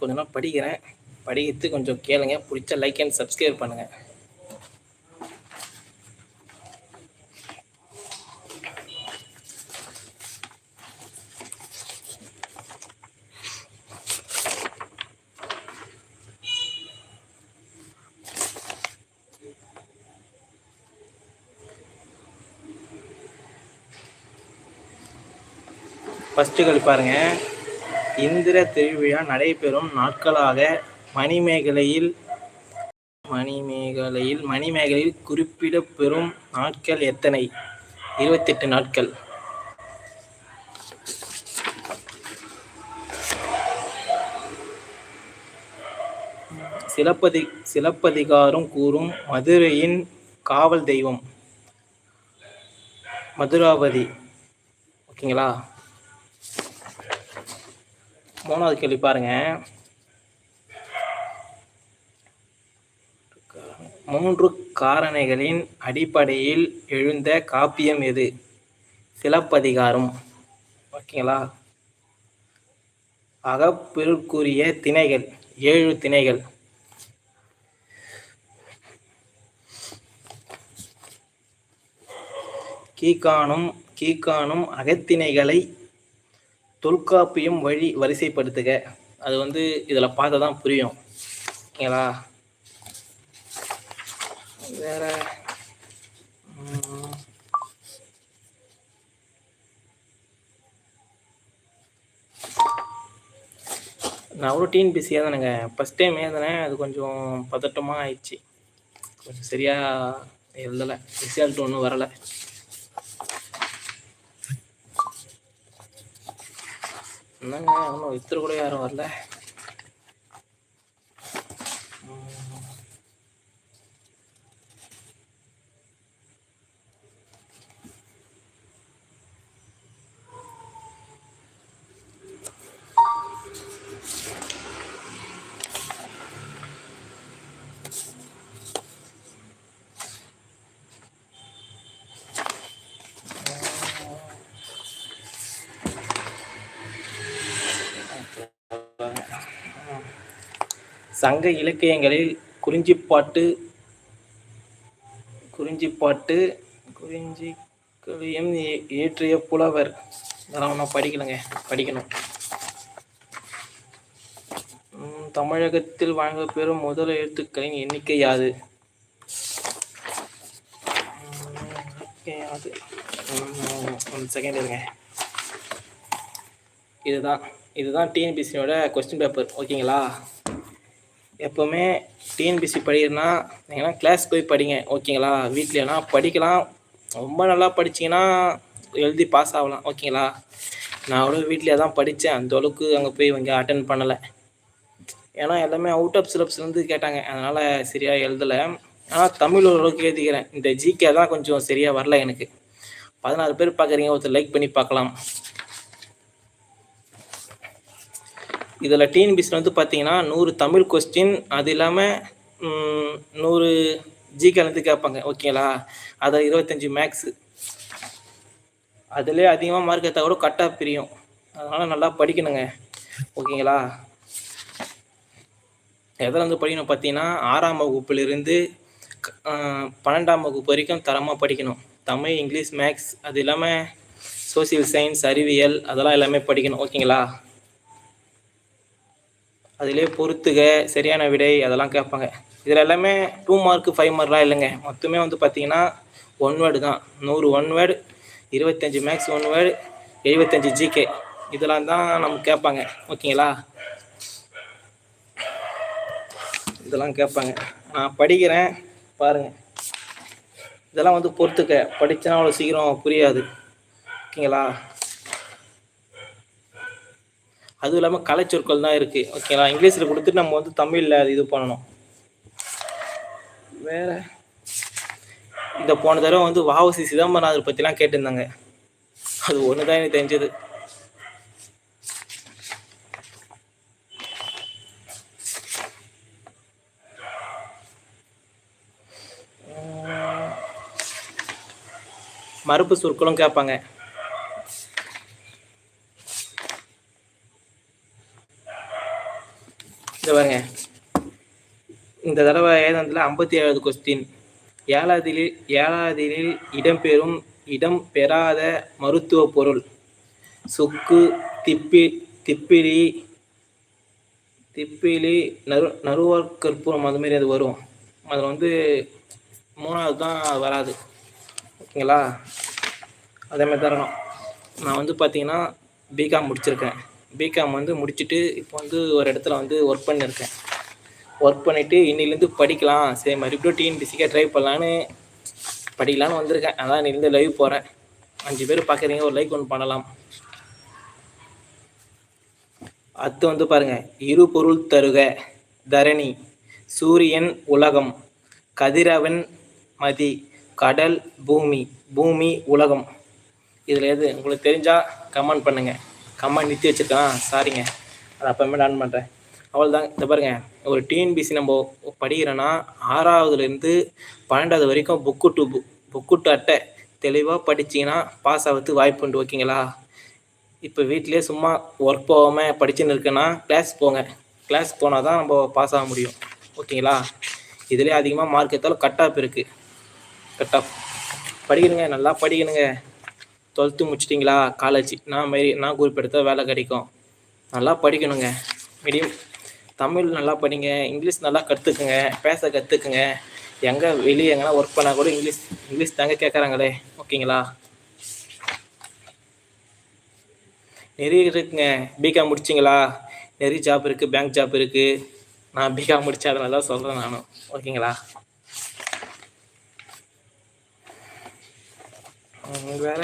கொஞ்ச நாள் படிக்கிறேன். படிக்கிறது கொஞ்சம் கேளுங்க. பிடிச்ச லைக் அண்ட் சப்ஸ்கிரைப் பண்ணுங்கள் ஃபஸ்ட்டு கழிப்பாருங்க இந்திர திருவிழா நடைபெறும் நாட்களாக மணிமேகலையில் மணிமேகலையில் மணிமேகலையில் குறிப்பிடப்பெறும் நாட்கள் எத்தனை? இருபத்தெட்டு நாட்கள். சிலப்பதி சிலப்பதிகாரம் கூறும் மதுரையின் காவல் தெய்வம். மதுராபதி ஓகேங்களா? மூணாவது கேள்வி பாருங்க. மூன்று காரணிகளின் அடிப்படையில் எழுந்த காப்பியம் எது? சிலப்பதிகாரம். ஓகேங்களா? அகப்பெருக்குரிய திணைகள் ஏழு திணைகள். கீழ்காணும் கீழ்காணும் அகத்திணைகளை தொல்காப்பியம் வழி வரிசைப்படுத்துக. அது வந்து இதில் பார்த்தா தான் புரியும். ஓகேங்களா? வேற நான் அவ்வளோ டிஎன்பிசியாக தானேங்க. ஃபஸ்ட் டைம் எழுதுனேன் அது கொஞ்சம் பதட்டமாக ஆயிடுச்சு. கொஞ்சம் சரியாக எழுதலை. ரிசல்ட் ஒன்றும் வரலை. என்னங்க ஒன்றும் வித்துரு கூட யாரும் வரல. சங்க இலக்கியங்களில் குறிஞ்சிப்பாட்டு குறிஞ்சிப்பாட்டு குறிஞ்சி கவியம் இயற்றிய புலவர். இதெல்லாம் ஒன்றும் படிக்கலைங்க படிக்கணும். தமிழகத்தில் தமிழகத்தில் வழங்கப்பெறும் முதல் எழுத்துக்களின் எண்ணிக்கை யாது? யாது செகண்ட் இருங்க. இதுதான் இதுதான் டிஎன்பிசியோட கொஸ்டின் பேப்பர் ஓகேங்களா எப்போவுமே டிஎன்பிசி படிக்கிறேன்னா நீங்கள் கிளாஸ் போய் படிங்க ஓகேங்களா வீட்லனா படிக்கலாம். ரொம்ப நல்லா படிச்சீங்கன்னா எழுதி பாஸ் ஆகலாம் ஓகேங்களா நான் அவ்வளோ வீட்லேயே தான் படித்தேன் அந்த அளவுக்கு அங்கே போய் இங்கே அட்டன் பண்ணலை. ஏன்னா எல்லாமே அவுட் ஆஃப் சிலபஸ்லேருந்து கேட்டாங்க. அதனால் சரியாக எழுதலை. ஆனால் தமிழ் ஓரளவுக்கு எழுதிக்கிறேன். இந்த ஜிகே தான் கொஞ்சம் சரியாக வரல எனக்கு. பதினாறு பேர் பார்க்குறீங்க ஒருத்தர் லைக் பண்ணி பார்க்கலாம். இதில் டிஎன்பிசியில் வந்து பார்த்தீங்கன்னா நூறு தமிழ் கொஸ்டின் அது இல்லாமல் நூறு ஜிகேலேருந்து கேட்பாங்க ஓகேங்களா அதில் இருபத்தஞ்சி மேக்ஸு அதுலேயே அதிகமாக மார்க் எடுத்தால் கூட கட்டாக பிரியும். அதனால் நல்லா படிக்கணுங்க ஓகேங்களா எதில் வந்து படிக்கணும் பார்த்தீங்கன்னா ஆறாம் வகுப்புலேருந்து பன்னெண்டாம் வகுப்பு வரைக்கும் தரமாக படிக்கணும். தமிழ் இங்கிலீஷ் மேக்ஸ் அது இல்லாமல் சோசியல் சயின்ஸ் அறிவியல் அதெல்லாம் எல்லாமே படிக்கணும் ஓகேங்களா அதிலே பொறுத்துக சரியான விடை அதெல்லாம் கேட்பாங்க. இதில் எல்லாமே டூ மார்க்கு ஃபைவ் மார்க்லாம் இல்லைங்க. மொத்தமே வந்து பார்த்தீங்கன்னா ஒன் வேர்டு தான். நூறு ஒன் வேர்டு இருபத்தஞ்சி மேக்ஸ் ஒன் வேர்டு எழுபத்தஞ்சி ஜிகே இதெல்லாம் தான் நமக்கு கேட்பாங்க. ஓகேங்களா? இதெல்லாம் கேட்பாங்க. நான் படிக்கிறேன் பாருங்கள் இதெல்லாம் வந்து பொறுத்துக்க. படித்தனா அவ்வளோ சீக்கிரம் புரியாது. ஓகேங்களா? அதுவும் இல்லாமல் கலைச்சொற்கள் தான் இருக்குது ஓகேங்களா இங்கிலீஷில் கொடுத்துட்டு நம்ம வந்து தமிழில் அது இது பண்ணணும். வேற? இந்த போன தடவை வந்து வாவசி சிதம்பரநாதர் பற்றிலாம் கேட்டிருந்தாங்க. அது ஒன்று தான் எனக்கு தெரிஞ்சது. மறுப்பு சொற்களும் கேட்பாங்க. பாருங்க. இந்த தடவை ஏதாந்தில் ஐம்பத்தி ஏழாவது கொஸ்டின் ஏழாவதில் ஏழாவதில் இடம்பெறும் இடம் பெறாத மருத்துவ பொருள். சுக்கு திப்பி திப்பிலி திப்பிலி நறு நறுவார் கற்பூரம் அது மாதிரி அது வரும். அதில் வந்து மூணாவது தான் வராது. ஓகேங்களா? அதேமாதிரி தரணும். நான் வந்து பார்த்தீங்கன்னா பிகாம் முடிச்சிருக்கேன். பிகாம் வந்து முடிச்சுட்டு இப்போ வந்து ஒரு இடத்துல வந்து ஒர்க் பண்ணியிருக்கேன் ஒர்க் பண்ணிவிட்டு இன்னிலேருந்து படிக்கலாம். சரி மறுபடியும் டிஎன்பிசிக்காக ட்ரை பண்ணலான்னு படிக்கலான்னு வந்திருக்கேன். அதான் இன்னிலேருந்து லைவ் போகிறேன் அஞ்சு பேர் பார்க்குறீங்க ஒரு லைக் ஒன்று பண்ணலாம். அடுத்து வந்து பாருங்கள் இரு பொருள் தருக. தரணி சூரியன் உலகம் கதிரவன் மதி கடல் பூமி பூமி உலகம். இதில் எது? உங்களுக்கு தெரிஞ்சால் கமெண்ட் பண்ணுங்கள் கம்மா நிறுத்தி வச்சுருக்கேன். சாரிங்க அது அப்போமே நான் பண்ணுறேன் அவ்வளோதாங்க இந்த பாருங்க. ஒரு டிஎன்பிசி நம்ம படிக்கிறோன்னா ஆறாவதுலேருந்து பன்னெண்டாவது வரைக்கும் book to book book to அட்டை தெளிவாக படிச்சிங்கன்னா பாஸ் ஆகிறதுக்கு வாய்ப்பு உண்டு. ஓகேங்களா? இப்போ வீட்டிலே சும்மா ஒர்க் போகாமல் படிச்சுன்னு இருக்கேன்னா கிளாஸ் போங்க. கிளாஸ் போனால் தான் நம்ம பாஸ் ஆக முடியும். ஓகேங்களா? இதுலேயே அதிகமாக மார்க் எடுத்தாலும் கட் ஆஃப் இருக்குது கட் ஆஃப் படிக்கணுங்க. நல்லா படிக்கணுங்க. டுவெல்த்து முடிச்சிட்டிங்களா? காலேஜ் நான் மாரி நான் குரூப் எடுத்தால் வேலை கிடைக்கும். நல்லா படிக்கணுங்க. மீடியம் தமிழ் நல்லா படிங்க இங்கிலீஷ் நல்லா கற்றுக்குங்க பேச கற்றுக்குங்க எங்கே வெளியே எங்கன்னா ஒர்க் பண்ணால் கூட இங்கிலீஷ் இங்கிலீஷ் தாங்க கேட்குறாங்களே ஓகேங்களா? நிறைய இருக்குங்க. பிகாம் முடிச்சிங்களா? நிறைய ஜாப் இருக்குது பேங்க் ஜாப் இருக்குது நான் பிகாம் முடித்தேன் அதனால தான் சொல்கிறேன் நானும். ஓகேங்களா? வேற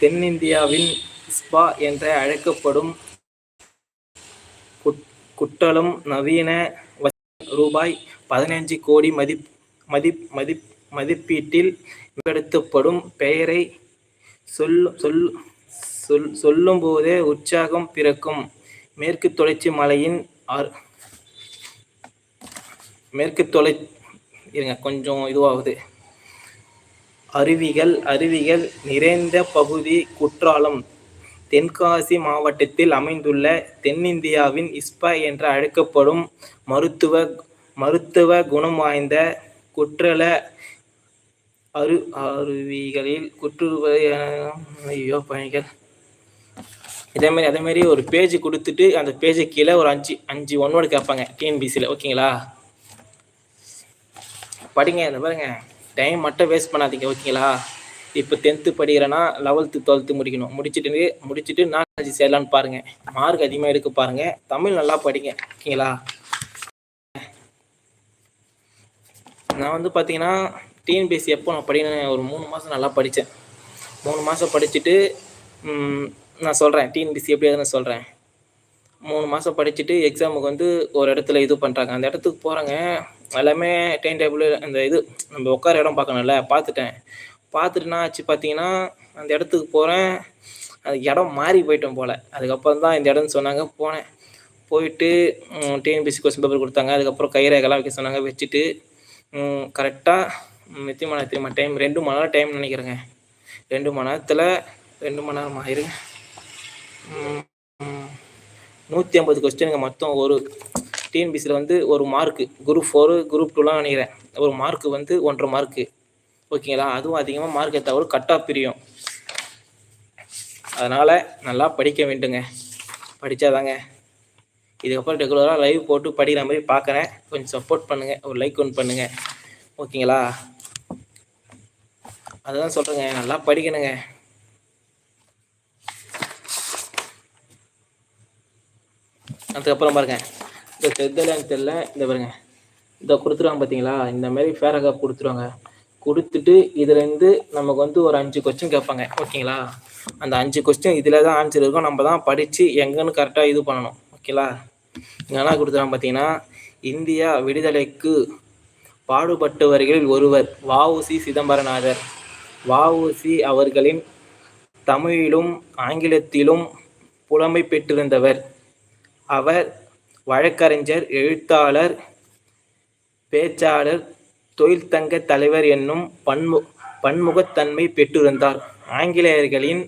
தென்னிந்தியாவின் ஸ்பா என்று அழைக்கப்படும் குட்- குட்டலும் நவீன ரூபாய் பதினைஞ்சு கோடி மதிப் மதிப் மதிப் மதிப்பீட்டில் மேம்படுத்தப்படும் பெயரை சொல் சொல் சொல் சொல்லும்போதே உற்சாகம் பிறக்கும். மேற்கு தொடர்ச்சி மலையின் ஆர் மேற்கு தொலை இருங்க கொஞ்சம் இதுவாகுது. அருவிகள் அருவிகள் நிறைந்த பகுதி குற்றாலம். தென்காசி மாவட்டத்தில் அமைந்துள்ள தென்னிந்தியாவின் இஸ்பா என்று அழைக்கப்படும் மருத்துவ மருத்துவ குணம் வாய்ந்த குற்றல அரு அருவிகளில் குற்றுவ ஐயோ பணிகள் இதேமாரி அதேமாரி ஒரு பேஜ் கொடுத்துட்டு அந்த பேஜை கீழே ஒரு அஞ்சு அஞ்சு ஒன் கேட்பாங்க டிஎன்பிசியில் ஓகேங்களா படிங்க இந்த பாருங்க. டைம் மட்டும் வேஸ்ட் பண்ணாதீங்க ஓகேங்களா இப்போ டென்த்து படிக்கிறேன்னா லெவல்த்து டுவெல்த்து முடிக்கணும். முடிச்சுட்டு முடிச்சுட்டு நாலேஜ் சேரலான்னு பாருங்கள் மார்க் அதிகமாக எடுக்க பாருங்கள் தமிழ் நல்லா படிங்க ஓகேங்களா நான் வந்து பார்த்தீங்கன்னா டிஎன்பிஎஸ்சி எப்போ நான் படிக்கணும் ஒரு மூணு மாதம் நல்லா படித்தேன் மூணு மாதம் படிச்சுட்டு நான் சொல்கிறேன் டிஎன்பிஎஸ்சி எப்படி நான் சொல்கிறேன் மூணு மாதம் படிச்சுட்டு எக்ஸாமுக்கு வந்து ஒரு இடத்துல இது பண்ணுறாங்க அந்த இடத்துக்கு போகிறாங்க எல்லாமே டைம் டேபிள் அந்த இது நம்ம உட்கார இடம் பார்க்கணும்ல பார்த்துட்டேன். பார்த்துட்டு என்ன ஆச்சு பார்த்தீங்கன்னா அந்த இடத்துக்கு போகிறேன் அது இடம் மாறி போயிட்டோம் போல். அதுக்கப்புறம் தான் இந்த இடம்னு சொன்னாங்க. போனேன். போயிட்டு டிஎன்பிசி கொஸ்டின் பேப்பர் கொடுத்தாங்க. அதுக்கப்புறம் கைரேகெல்லாம் வைக்க சொன்னாங்க. வச்சுட்டு கரெக்டாக எத்தனை மணி தெரியுமா டைம் ரெண்டு மணி நேரம் டைம் நினைக்கிறேங்க. ரெண்டு மணி நேரத்தில் ரெண்டு மணி நேரம் ஆயிருங்க. நூற்றி ஐம்பது கொஸ்டினுங்க மொத்தம் ஒரு டிஎன்பிசியில் வந்து ஒரு மார்க்கு குரூப் ஃபோரு குரூப் டூலாம் நினைக்கிறேன். ஒரு மார்க்கு வந்து ஒன்றரை மார்க்கு ஓகேங்களா அதுவும் அதிகமாக மார்க் எடுத்தால் கூட கட் ஆஃப் பிரியும். அதனால் நல்லா படிக்க வேண்டுங்க. படித்தாதாங்க இதுக்கப்புறம் ரெகுலராக லைவ் போட்டு படிக்கிற மாதிரி பார்க்குறேன் கொஞ்சம் சப்போர்ட் பண்ணுங்கள் ஒரு லைக் ஒன்று பண்ணுங்கள் ஓகேங்களா அதுதான் சொல்கிறேங்க நல்லா படிக்கணுங்க. அதுக்கப்புறம் பாருங்கள் இப்போ தெரியலன்னு தெரில. இந்த பாருங்க. இந்த கொடுத்துருவாங்க பார்த்தீங்களா இந்த மாதிரி பேராகிராஃப் கொடுத்துருவாங்க. கொடுத்துட்டு இதுலேருந்து நமக்கு வந்து ஒரு அஞ்சு கொஸ்டின் கேட்பாங்க. ஓகேங்களா? அந்த அஞ்சு கொஸ்டின் இதில் தான் ஆன்சர் இருக்கும். நம்ம தான் படித்து எங்கேன்னு கரெக்டாக இது பண்ணணும். ஓகேங்களா? என்ன கொடுத்துருவாங்க பார்த்தீங்கன்னா இந்தியா விடுதலைக்கு பாடுபட்டவர்களில் ஒருவர் வஉசி சிதம்பரநாதர் வஉசி அவர்களின் தமிழிலும் ஆங்கிலத்திலும் புலமை பெற்றிருந்தவர். அவர் வழக்கறிஞர் எழுத்தாளர் பேச்சாளர் தொழிற்தங்க தலைவர் என்னும் பன்மு பன்முகத்தன்மை பெற்றிருந்தார். ஆங்கிலேயர்களின்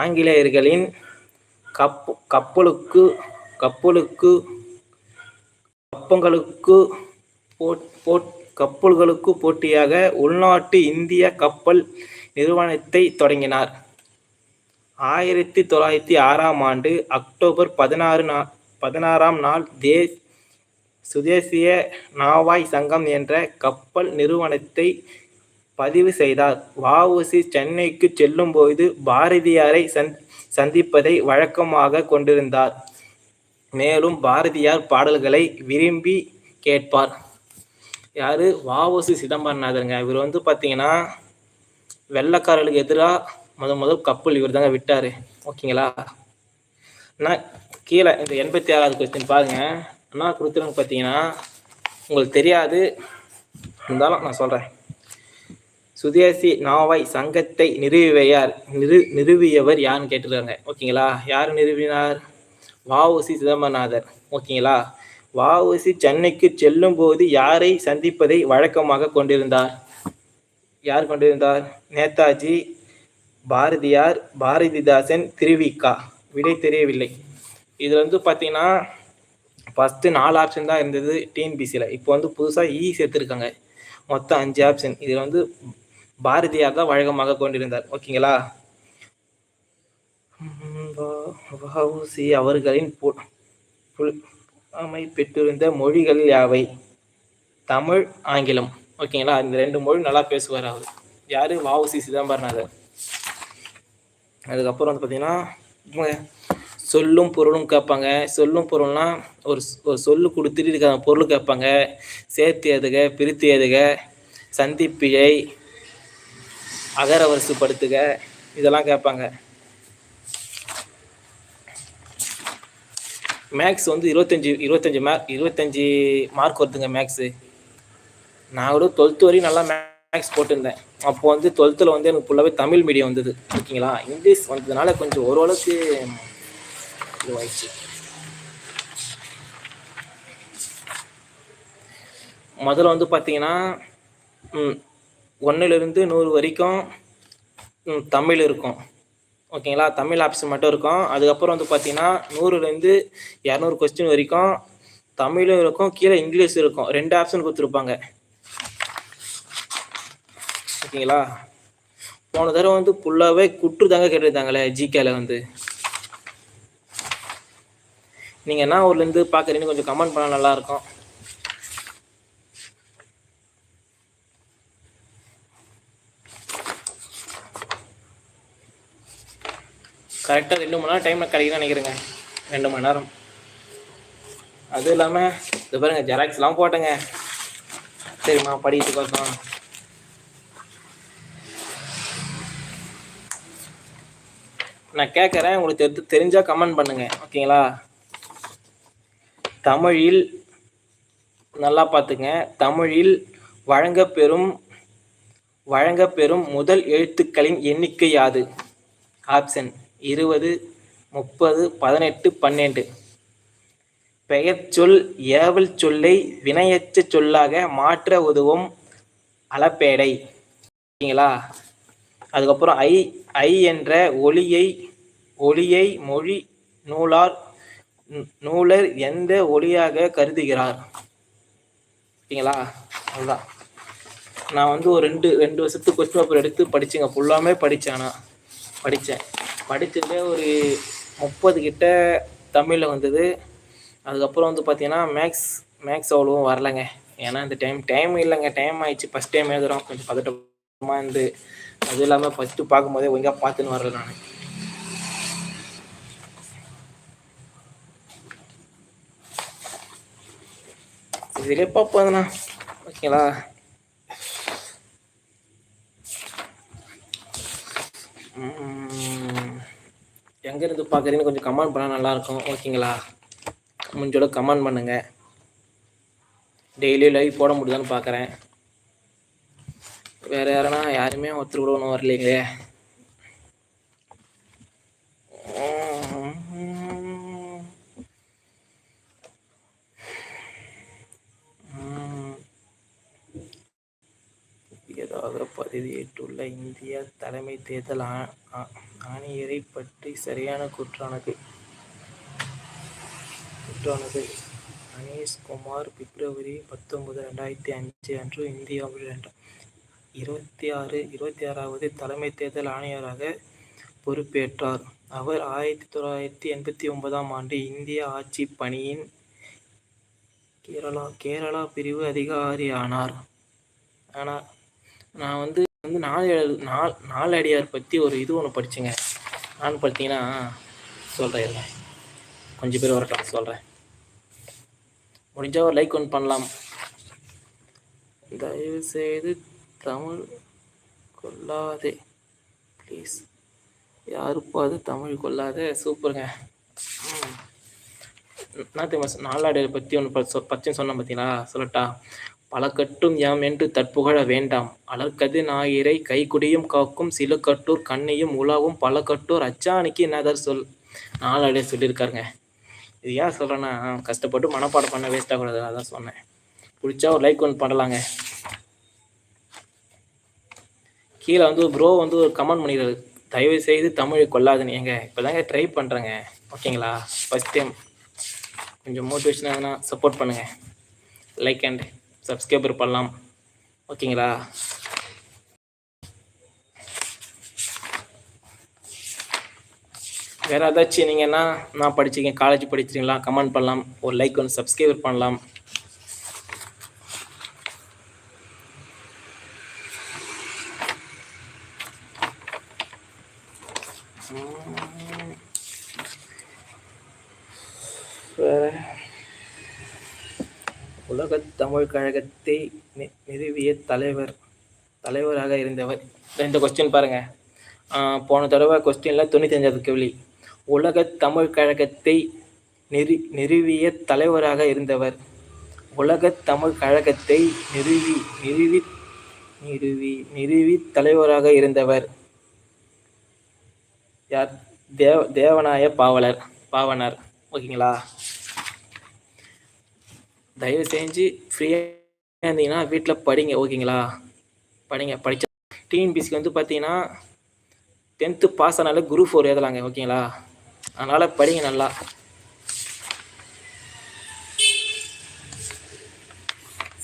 ஆங்கிலேயர்களின் கப் கப்பலுக்கு கப்பலுக்கு கப்பங்களுக்கு போட் போட் கப்பல்களுக்கு போட்டியாக உள்நாட்டு இந்திய கப்பல் நிறுவனத்தை தொடங்கினார். ஆயிரத்தி தொள்ளாயிரத்தி ஆறாம் ஆண்டு அக்டோபர் பதினாறு நா பதினாறாம் நாள் தே சுதேசிய நாவாய் சங்கம் என்ற கப்பல் நிறுவனத்தை பதிவு செய்தார். வஉசி சென்னைக்கு செல்லும்போது பாரதியாரை சந் சந்திப்பதை வழக்கமாக கொண்டிருந்தார். மேலும் பாரதியார் பாடல்களை விரும்பி கேட்பார். யார்? வஉசி சிதம்பரநாதருங்க. இவர் வந்து பார்த்தீங்கன்னா வெள்ளக்காரர்களுக்கு எதிராக முத முதல் கப்பல் இவர் தாங்க விட்டார். ஓகேங்களா? நான் கீழே இந்த எண்பத்தி ஆறாவது கொஸ்டின் பாருங்க. என்ன கொடுத்துருங்க பார்த்தீங்கன்னா உங்களுக்கு தெரியாது. இருந்தாலும் நான் சொல்கிறேன் சுதேசி நாவாய் சங்கத்தை நிறுவியார் நிறு நிறுவியவர் யாருன்னு கேட்டிருக்காங்க. ஓகேங்களா? யார் நிறுவினார்? வஉசி சிதம்பரநாதர் ஓகேங்களா? வஉசி சென்னைக்கு செல்லும் போது யாரை சந்திப்பதை வழக்கமாக கொண்டிருந்தார்? யார் கொண்டிருந்தார்? நேதாஜி பாரதியார் பாரதிதாசன் திருவிக்கா. விடை தெரியவில்லை. இதில் வந்து பார்த்தீங்கன்னா ஃபஸ்ட்டு நாலு ஆப்ஷன் தான் இருந்தது டிஎன்பிசியில் இப்போ வந்து புதுசாக இ e சேர்த்துருக்காங்க. மொத்தம் அஞ்சு ஆப்ஷன் இதில் வந்து பாரதியார் தான் வழக்கமாக கொண்டிருந்தார். ஓகேங்களா வஉசி அவர்களின் பு- புல்- புலமை பெற்றிருந்த மொழிகள் யாவை? தமிழ் ஆங்கிலம். ஓகேங்களா இந்த ரெண்டு மொழி நல்லா பேசுவார் அவர். யார்? வஉசி சிதம்பரநாதர் அதுக்கப்புறம் வந்து பார்த்தீங்கன்னா சொல்லும் பொருளும் கேட்பாங்க. சொல்லும் பொருள்னா ஒரு ஒரு சொல்லு கொடுத்துட்டு இருக்க அந்த பொருள் கேட்பாங்க. சேர்த்து எதுக பிரித்து எதுக சந்திப்பிழை அகரவரிசைப்படுத்துக இதெல்லாம் கேட்பாங்க. மேக்ஸ் வந்து இருபத்தஞ்சி இருபத்தஞ்சி மார்க் இருபத்தஞ்சி மார்க் வருதுங்க மேக்ஸு நான் கூட டுவெல்த்து வரையும் நல்லா மேக்ஸ் போட்டிருந்தேன். அப்போ வந்து டுவெல்த்தில் வந்து எனக்கு ஃபுல்லாகவே தமிழ் மீடியம் வந்தது. ஓகேங்களா? இங்கிலீஷ் வந்ததுனால கொஞ்சம் ஓரளவுக்கு இதுவாயிடுச்சு. முதல்ல வந்து பார்த்தீங்கன்னா ஒன்றுலேருந்து நூறு வரைக்கும் தமிழ் இருக்கும். ஓகேங்களா? தமிழ் ஆப்ஷன் மட்டும் இருக்கும். அதுக்கப்புறம் வந்து பார்த்தீங்கன்னா நூறுலேருந்து இரநூறு கொஸ்டின் வரைக்கும் தமிழும் இருக்கும் கீழே இங்கிலீஷ் இருக்கும். ரெண்டு ஆப்ஷன் கொடுத்துருப்பாங்க. ஓகேங்களா? போன தடவை வந்து ஃபுல்லாகவே குற்று தாங்க கேட்டிருந்தாங்களே ஜிகேல வந்து. நீங்கள் என்ன ஊர்லேருந்து பார்க்குறீங்கன்னு கொஞ்சம் கமெண்ட் பண்ணால் நல்லாயிருக்கும். கரெக்டாக ரெண்டு மணி நேரம் டைமில் கிடைக்குன்னு நினைக்கிறேங்க. ரெண்டு மணி நேரம். அதுவும் இல்லாமல் இது பாருங்க ஜெராக்ஸ்லாம் போட்டேங்க. சரிம்மா படிக்கிறதுக்கோசம் நான் கேட்குறேன் உங்களுக்கு தெரி தெரிஞ்சால் கமெண்ட் பண்ணுங்க. ஓகேங்களா தமிழில் நல்லா பார்த்துங்க. தமிழில் வழங்கப்பெறும் வழங்கப்பெறும் முதல் எழுத்துக்களின் எண்ணிக்கை யாது? ஆப்ஷன் இருபது முப்பது பதினெட்டு பன்னெண்டு. பெயர் சொல் ஏவல் சொல்லை வினையச்ச சொல்லாக மாற்ற உதவும் அளப்பேடை. ஓகேங்களா அதுக்கப்புறம் ஐ ஐ என்ற ஒளியை ஒளியை மொழி நூலார் நூலர் எந்த ஒளியாக கருதுகிறார்? ஓகேங்களா? அதுதான் நான் வந்து ஒரு ரெண்டு ரெண்டு வருஷத்துக்கு கொஸ்டின் பேப்பர் எடுத்து படிச்சுங்க. ஃபுல்லாமே படித்தேன் நான் படித்தேன் படிச்சதுலே ஒரு முப்பது கிட்ட தமிழில் வந்தது. அதுக்கப்புறம் வந்து பார்த்தீங்கன்னா மேக்ஸ் மேக்ஸ் அவ்வளோவும் வரலைங்க. ஏன்னா இந்த டைம் டைம் இல்லைங்க. டைம் ஆயிடுச்சு. ஃபஸ்ட் டைம் எழுதுகிறோம் கொஞ்சம் பதட்டமாக இருந்து அதுவும் இல்லாமல் ஃபஸ்ட்டு பார்க்கும்போதே ஒழுங்காக பார்த்துன்னு வரல நான். இதுலேயே பார்ப்போம்ண்ணா ஓகேங்களா? எங்கேருந்து பார்க்குறீங்கன்னு கொஞ்சம் கமெண்ட் பண்ணால் நல்லாயிருக்கும் ஓகேங்களா? முடிஞ்சோட கமெண்ட் பண்ணுங்கள் டெய்லி லைவ் போட முடியுதான்னு பார்க்குறேன். வேறு யாருன்னா யாருமே ஒருத்தர் கூட ஒன்றும் வரலைங்களே. ஏதாவது பதவியேற்றுள்ள இந்திய தலைமை தேர்தல் ஆ- ஆணையரை பற்றி சரியான குற்றானது. குற்றானது. அனீஷ் குமார் பிப்ரவரி பத்தொன்பது ரெண்டாயிரத்தி அஞ்சு அன்று இந்தியாவில் ரெண்டா- இருபத்தி ஆறு இருபத்தி ஆறாவது தலைமை தேர்தல் ஆணையராக பொறுப்பேற்றார். அவர் ஆயிரத்தி தொள்ளாயிரத்தி எண்பத்தி ஒன்பதாம் ஆண்டு இந்திய ஆட்சி பணியின் கேரளா கேரளா பிரிவு அதிகாரி ஆனார் ஆனால் நான் வந்து வந்து நாலு நாள் நாலடியார் பற்றி ஒரு இது ஒன்று படிச்சுங்க. நான் பார்த்தீங்கன்னா சொல்கிறேன் கொஞ்சம் பேர் வரட்டும் சொல்கிறேன் முடிஞ்சால் ஒரு லைக் ஒன்று பண்ணலாம். தயவுசெய்து தமிழ் கொள்ளாதே ப்ளீஸ் யாருப்பாது தமிழ் கொள்ளாதே சூப்பருங்க. ம். நான் தெரியுமா பற்றி ஒன்று பச்சை சொன்னேன் பார்த்தீங்களா சொல்லட்டா? பலகட்டும் யாம் என்று தற்புகழ வேண்டாம். அலர்கது ஞாயிறை கைக்குடியும் காக்கும் சிலுக்கட்டூர் கண்ணையும் உலாவும் பலகட்டூர் அச்சாணிக்கு என்னதர் சொல்? நாளடைய சொல்லியிருக்காருங்க. இது ஏன் சொல்கிறேன்னா கஷ்டப்பட்டு மனப்பாடம் பண்ண வேஸ்ட் ஆகக்கூடாது அதான் சொன்னேன். பிடிச்சா ஒரு லைக் ஒன்று பண்ணலாங்க. கீழே வந்து ப்ரோ வந்து ஒரு கமெண்ட் பண்ணிடுறாரு. தயவு செய்து தமிழை கொள்ளாதுன்னு ஏங்க இப்போ தாங்க ட்ரை பண்ணுறேங்க ஓகேங்களா ஃபஸ்ட் டைம் கொஞ்சம் மோட்டிவேஷனாக சப்போர்ட் பண்ணுங்கள் லைக் அண்ட் சப்ஸ்கிரைபர் பண்ணலாம். ஓகேங்களா? வேறு ஏதாச்சும் நீங்கள் என்ன நான் படிச்சிருக்கேன் காலேஜ் படிச்சிருக்கீங்களா கமெண்ட் பண்ணலாம். ஒரு லைக் ஒன்று சப்ஸ்கிரைபர் பண்ணலாம். தமிழ் கழகத்தை நிறுவிய தலைவர் தலைவராக இருந்தவர். இந்த கொஸ்டின் பாருங்க. போன தடவை கொஸ்டினில் தொண்ணூத்தஞ்சாவது கேள்வி. உலக தமிழ் கழகத்தை நிறு நிறுவிய தலைவராக இருந்தவர். உலகத் தமிழ் கழகத்தை நிறுவி நிறுவி நிறுவி நிறுவி தலைவராக இருந்தவர். யார்? தேவ தேவநாய பாவலர் பாவனர். ஓகேங்களா? தயவு செஞ்சு ஃப்ரீயாக இருந்தீங்கன்னா வீட்டில் படிங்க ஓகேங்களா? படிங்க படிச்ச டிஎன்பிசிக்கு வந்து பார்த்தீங்கன்னா டென்த்து பாஸ் ஆனால குரூப் ஃபோர் எழுதலாங்க ஓகேங்களா? அதனால் படிங்க நல்லா.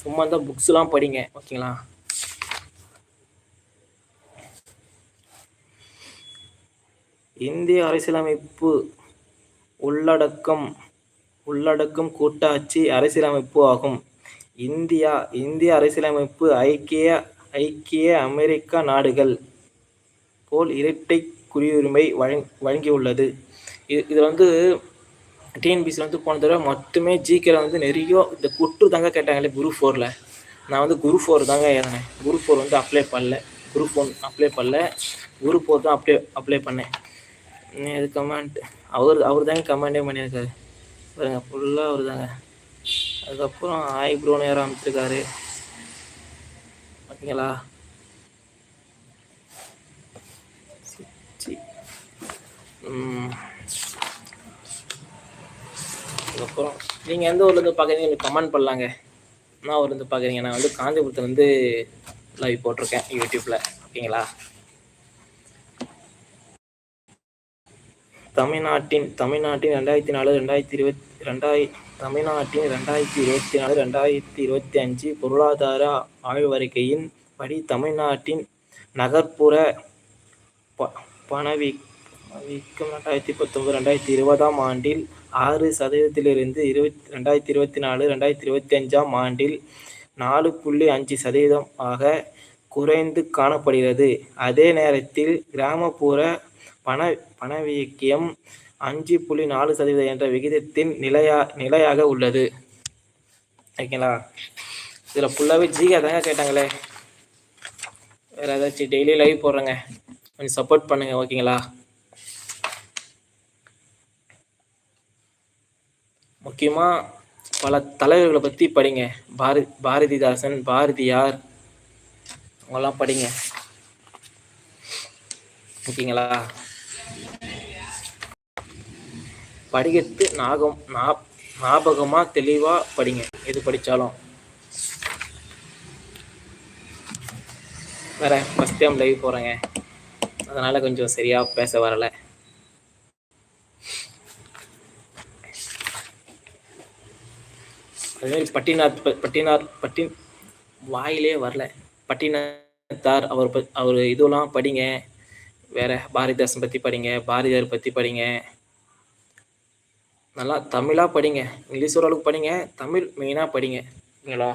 சும்மா தான் புக்ஸ்லாம் படிங்க ஓகேங்களா? இந்திய அரசியலமைப்பு உள்ளடக்கம் உள்ளடக்கும் கூட்டாட்சி அரசியலமைப்பு ஆகும். இந்தியா இந்திய அரசியலமைப்பு ஐக்கிய ஐக்கிய அமெரிக்க நாடுகள் போல் இரட்டை குடியுரிமை வழங் வழங்கியுள்ளது. இது இதில் வந்து டிஎன்பிசியில் வந்து போன தடவை மட்டுமே ஜிகேல வந்து நிறைய இந்த குட்டு தாங்க கேட்டாங்களே குரு ஃபோரில் நான் வந்து குரு ஃபோர் தாங்க எழுதினேன். குரு ஃபோர் வந்து அப்ளை பண்ணல. குரு ஃபோன் அப்ளை பண்ணல. குரு ஃபோர் தான் அப்ளை அப்ளை பண்ணேன். இது கமெண்ட் அவர் அவர் தாங்க கமெண்டே பண்ணியிருக்காரு. பாருங்க ஃபுல்லாக வருதாங்க. அதுக்கப்புறம் ஆய் ப்ரோன்னு யாரும் அமைச்சிருக்காரு. ஓகேங்களா அதுக்கப்புறம் நீங்கள் எந்த ஊர்லேருந்து பார்க்குறீங்க எனக்கு கமெண்ட் பண்ணலாங்க. என்ன ஊர்லேருந்து பார்க்குறீங்க நான் வந்து காஞ்சிபுரத்துலேருந்து லைவ் போட்டிருக்கேன் யூடியூப்பில் ஓகேங்களா? தமிழ்நாட்டின் தமிழ்நாட்டின் ரெண்டாயிரத்தி நாலு ரெண்டாயிரத்தி இருபத்தி ரெண்டாய் தமிழ்நாட்டின் ரெண்டாயிரத்தி இருபத்தி நாலு ரெண்டாயிரத்தி இருபத்தி அஞ்சு பொருளாதார ஆய்வறிக்கையின் படி தமிழ்நாட்டின் நகர்ப்புற ப பணவி பணவீக்கம் ரெண்டாயிரத்தி பத்தொம்பது ரெண்டாயிரத்தி இருபதாம் ஆண்டில் ஆறு சதவீதத்திலிருந்து இருபத் ரெண்டாயிரத்தி இருபத்தி நாலு ரெண்டாயிரத்தி இருபத்தி அஞ்சாம் ஆண்டில் நாலு புள்ளி அஞ்சு சதவீதம் ஆக குறைந்து காணப்படுகிறது. அதே நேரத்தில் கிராமப்புற பண பணவீக்கியம் அஞ்சு புள்ளி நாலு சதவீதம் என்ற விகிதத்தின் நிலையா நிலையாக உள்ளது. ஓகேங்களா இதில் ஃபுல்லாகவே ஜிகா தாங்க கேட்டாங்களே. வேறு ஏதாச்சும் டெய்லி லைவ் போடுறேங்க. கொஞ்சம் சப்போர்ட் பண்ணுங்கள் ஓகேங்களா முக்கியமாக பல தலைவர்களை பற்றி படிங்க. பாரதி பாரதிதாசன் பாரதியார் அவங்கெல்லாம் படிங்க. ஓகேங்களா படிக்கிறது நாகம் நா ஞாபகமாக தெளிவாக படிங்க. எது படித்தாலும் வேறு ஃபஸ்ட் டைம் லைவ் போகிறேங்க அதனால் கொஞ்சம் சரியாக பேச வரலை. அதுமாரி பட்டினார் பட்டினார் பட்டி வாயிலே வரல. பட்டினத்தார் அவர் அவர் இதெல்லாம் படிங்க. வேறு பாரதிதாசன் பற்றி படிங்க. பாரதியார் பற்றி படிங்க. நல்லா தமிழாக படிங்க. இங்கிலீஷ் ஓரளவுக்கு படிங்க. தமிழ் மெயினாக படிங்க. ஓகேங்களா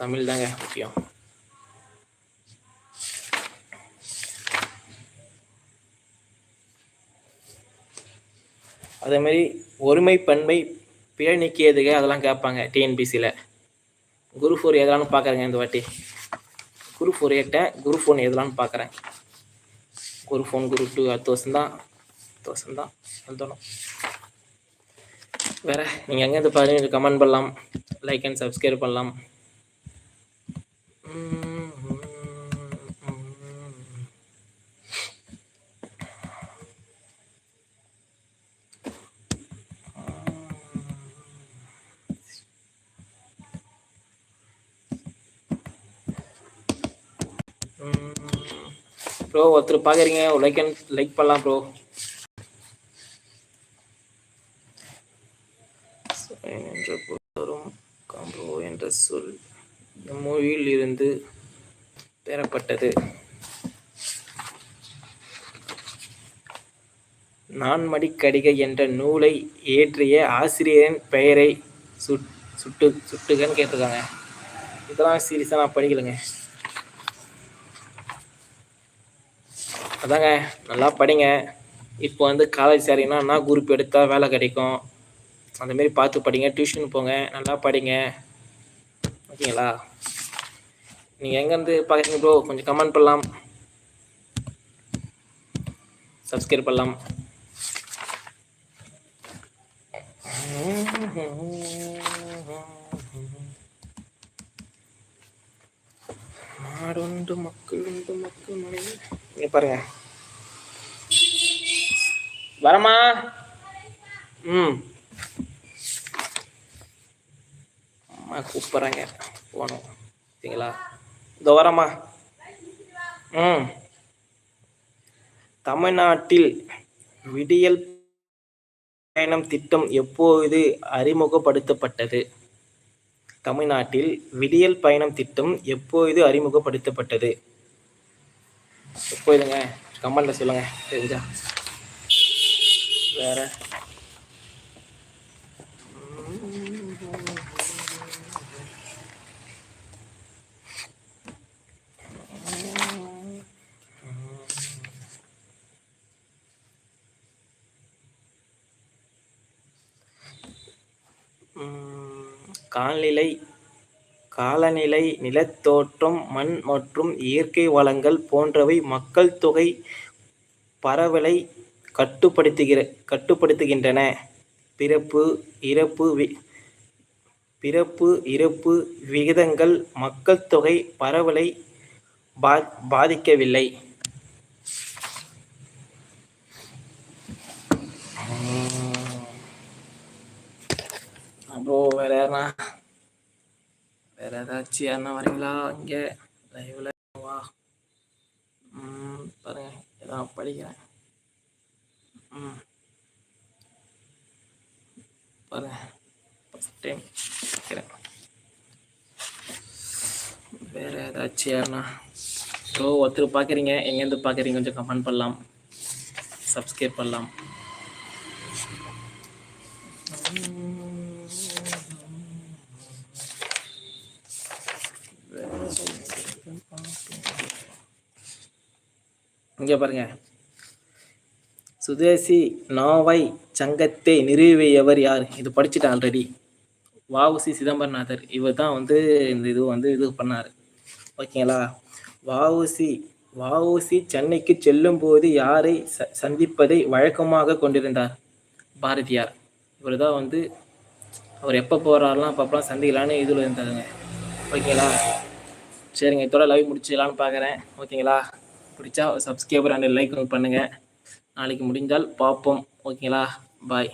தமிழ் தாங்க முக்கியம். அதேமாரி ஒருமை பண்மை பிழை நீக்கியதுக அதெல்லாம் கேட்பாங்க டிஎன்பிசியில் குரு ஃபோர் எதெல்லாம் பார்க்குறேங்க இந்த வாட்டி. குரு ஃபோர் எட்ட குரு ஃபோன் எதலான்னு பார்க்குறேன். குரு ஃபோன் குரு டூ அடுத்த தான் அடுத்த தான் எழுதணும் வேறு நீங்கள் எங்கேருந்து பாருங்க கமெண்ட் பண்ணலாம். லைக் அண்ட் சப்ஸ்கிரைப் பண்ணலாம். ப்ரோ ஒருத்தர் பார்க்குறீங்க லைக் அண்ட் லைக் பண்ணலாம் ப்ரோ என்ற பொருளும் காம்போ என்ற சொல் மொழியில் இருந்து பெறப்பட்டது. நான்மடிக்கடிகை என்ற நூலை இயற்றிய ஆசிரியரின் பெயரை சுட் சுட்டு சுட்டுகன்னு கேட்டிருக்காங்க. இதெல்லாம் சீரியஸாக நான் படிக்கலைங்க. அதாங்க நல்லா படிங்க. இப்போ வந்து காலேஜ் சேரீங்கன்னா என்ன குரூப் எடுத்தால் வேலை கிடைக்கும். அந்தமாரி பார்த்து படிங்க டியூஷன் போங்க நல்லா படிங்க. இருக்கீங்களா? நீங்கள் எங்கேருந்து பார்க்குறீங்க ப்ரோ கொஞ்சம் கமெண்ட் பண்ணலாம். சப்ஸ்கிரைப் பண்ணலாம். நாடுண்டு மக்கள் உண்டு மக்கள் மனைவி பாருங்க. வரமா ம். அம்மா கூப்பிட்றாங்க. போகணும். சரிங்களா? இதோ வரம்மா. ம். தமிழ்நாட்டில் விடியல் பயணம் திட்டம் எப்போது அறிமுகப்படுத்தப்பட்டது? தமிழ்நாட்டில் விடியல் பயணம் திட்டம் எப்போது அறிமுகப்படுத்தப்பட்டது? எப்போதுங்க கமெண்ட்ல சொல்லுங்க. தெரிஞ்சா வேற காலநிலை காலநிலை நிலத்தோற்றம் மண் மற்றும் இயற்கை வளங்கள் போன்றவை மக்கள் தொகை பரவலை கட்டுப்படுத்துகிற கட்டுப்படுத்துகின்றன. பிறப்பு இறப்பு வி பிறப்பு இறப்பு விகிதங்கள் மக்கள் தொகை பரவலை பா பாதிக்கவில்லை. ப்ரோ வேற யாருனா வேற ஏதாச்சும் யாருன்னா வரீங்களா இங்கே லைவ்ல வா. ம் பாருங்க. ஏதாவது படிக்கிறேன். ம். பாருங்க. ஃபஸ்ட் டைம் படிக்கிறேன். வேற ஏதாச்சும் யாருன்னா ஸோ ஒருத்தர் பார்க்குறீங்க எங்கேருந்து பார்க்குறீங்க கொஞ்சம் கமெண்ட் பண்ணலாம். சப்ஸ்கிரைப் பண்ணலாம். இங்கே பாருங்க. சுதேசி நாவை சங்கத்தை நிறுவியவர் யார்? இது படிச்சுட்டேன் ஆல்ரெடி வஉசி சிதம்பரநாதர். இவர் தான் வந்து இந்த இது வந்து இது பண்ணார். ஓகேங்களா? வஉசி வஉசி சென்னைக்கு செல்லும் போது யாரை ச சந்திப்பதை வழக்கமாக கொண்டிருந்தார்? பாரதியார். இவர் தான் வந்து அவர் எப்போ போகிறாரெலாம் அப்பப்பெல்லாம் சந்திக்கலான்னு இதில் இருந்தாருங்க. ஓகேங்களா? சரிங்க இதோட லவ் முடிச்சிடலான்னு பார்க்குறேன் ஓகேங்களா? பிடிச்சா சப்ஸ்கிரைபர் அண்ட் லைக் பண்ணுங்கள் நாளைக்கு முடிஞ்சால் பார்ப்போம். ஓகேங்களா பாய்